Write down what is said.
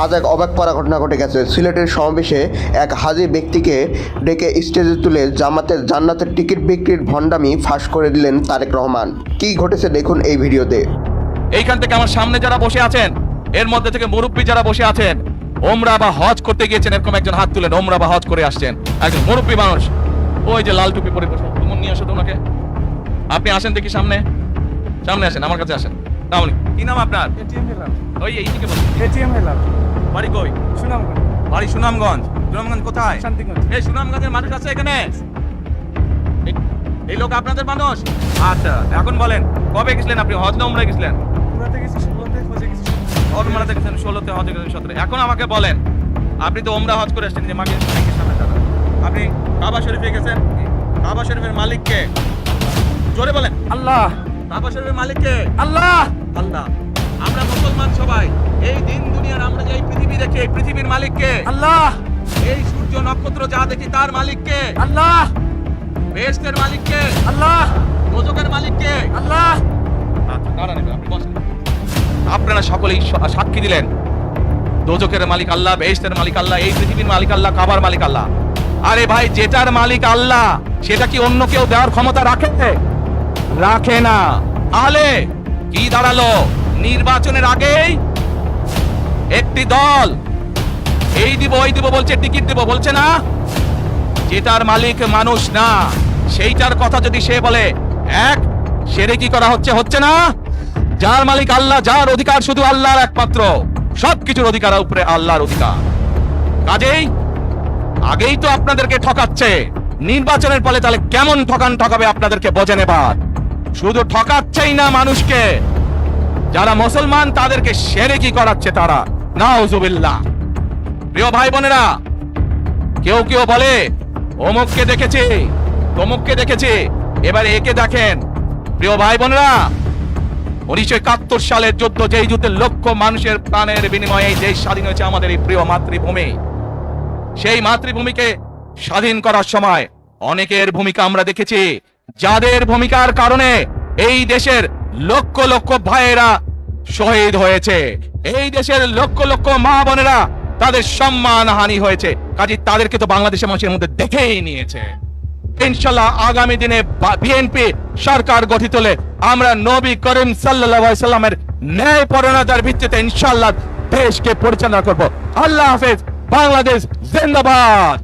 আজ এক অবাক করা ঘটনা ঘটে গেছে। সিলেটের সমাবেশে এক হাজি ব্যক্তিকে ডেকে স্টেজে তুলে জামাতের জান্নাতের টিকিট বিক্রির ভণ্ডামি ফাঁস করে দিলেন তারেক রহমান। কী ঘটেছে দেখুন এই ভিডিওতে। এইখান থেকে আমার সামনে যারা বসে আছেন এর মধ্যে থেকে মুরব্বী যারা বসে আছেন ওমরা বা হজ করতে গিয়েছেন এরকম একজন হাত তুলেন ওমরা বা হজ করে আসছেন। একজন মুরব্বী মানুষ। ওই যে লাল টুপি পরে বসে তুমি নিয়ে আসো তোমাকে। আপনি আসেন দেখি সামনে। সামনে আসেন আমার কাছে আসেন। তাহলে কি নাম আপনার? এটিএম হেলাল ওই এইদিকে বলুন এটিএম হেলাল বাড়ি কই? সুনামগঞ্জ। বাড়ি সুনামগঞ্জ। সুনামগঞ্জ কোথায়? শান্তিগঞ্জ। এই সুনামগঞ্জের মানুষ আছে এখানে? এই- লোক আপনাদের মানুষ? আচ্ছা এখন বলেন কবে গেছিলেন আপনি? হজ না উমরা গেছিলেন? গেছি ষোলোতে গেছি। গেছেন ষোলোতে হজে গেছেন সতেরো। এখন আমাকে বলেন আপনি তো ওমরা হজ করে এসেছেন যে মাকে সামনে দাঁড়ান। আপনি কাবা শরীফে গেছেন? কাবা শরীফের মালিককে জোরে বলেন। আল্লাহ। কাবা শরীফের মালিককে আল্লাহ। আল্লাহ। আমরা মুসলমান এই দিন দুনিয়ার আমরা যে এই পৃথিবী দেখি এই পৃথিবীর মালিককে? আল্লাহ! এই সূর্য নক্ষত্র যা দেখি তার মালিককে? আল্লাহ! বেহেশতের মালিককে? আল্লাহ! দোজকের মালিককে? আল্লাহ! আচ্ছা দাঁড়ান এবার, আপনি বসেন। আপনারা সকলেই সাক্ষী দিলেন। দোজকের মালিক আল্লাহ বেহেশতের মালিক আল্লাহ এই পৃথিবীর মালিক আল্লাহ কাবার মালিক আল্লাহ। আরে ভাই যেটার মালিক আল্লাহ সেটা কি অন্য কেউ দেওয়ার ক্ষমতা রাখে? রাখে না। তাহলে কি দাঁড়াল? নির্বাচনের আগেই একটি দল। এই দিব, ওই দিব, বলছে, টিকিট দিব, বলছে না। যেটার মালিক মানুষ না, সেইটার কথা যদি সে বলে, এক, সেরে কি করা হচ্ছে হচ্ছে না? যার মালিক আল্লাহ, যার অধিকার শুধু আল্লাহর একমাত্র, সবকিছুর অধিকার উপরে আল্লাহর অধিকার। কাজেই, আগেই তো আপনাদেরকে ঠকাচ্ছে, নির্বাচনের ফলে তাহলে কেমন ঠকান ঠকাবে আপনাদেরকে বোঝে নেবার? শুধু ঠকাচ্ছেই না মানুষকে, যারা মুসলমান তাদেরকে সেরে কি করাচ্ছে তারা? নাউজুবিল্লাহ। প্রিয় ভাই বোনেরা কেউ কেউ বলে, অমুককে দেখেছি, তমুককে দেখেছি, এবার একে দেখেন। প্রিয় ভাই বোনেরা উনিশশো একাত্তর সালের যুদ্ধ যেই যুদ্ধে লক্ষ মানুষের প্রাণের বিনিময়ে এই দেশ স্বাধীন হয়েছে আমাদের এই প্রিয় মাতৃভূমি, সেই মাতৃভূমিকে স্বাধীন করার সময় অনেকের ভূমিকা আমরা দেখেছি। যাদের ভূমিকার কারণে এই দেশের লক্ষ লক্ষ ভাইয়েরা শহীদ হয়েছে। এই দেশের লক্ষ লক্ষ মা বোনেরা তাদের সম্মান, হানি হয়েছে। কাজে তাদেরকে তো বাংলাদেশের মানুষের মধ্যে দেখেই নিয়েছে। ইনশাল্লাহ আগামী দিনে বিএনপি সরকার গঠিত হলে আমরা নবী করিম সাল্লামের ন্যায় পরণতার ভিত্তিতে ইনশাল্লাহ দেশকে পরিচালনা করব। আল্লাহ হাফেজ, বাংলাদেশ জিন্দাবাদ।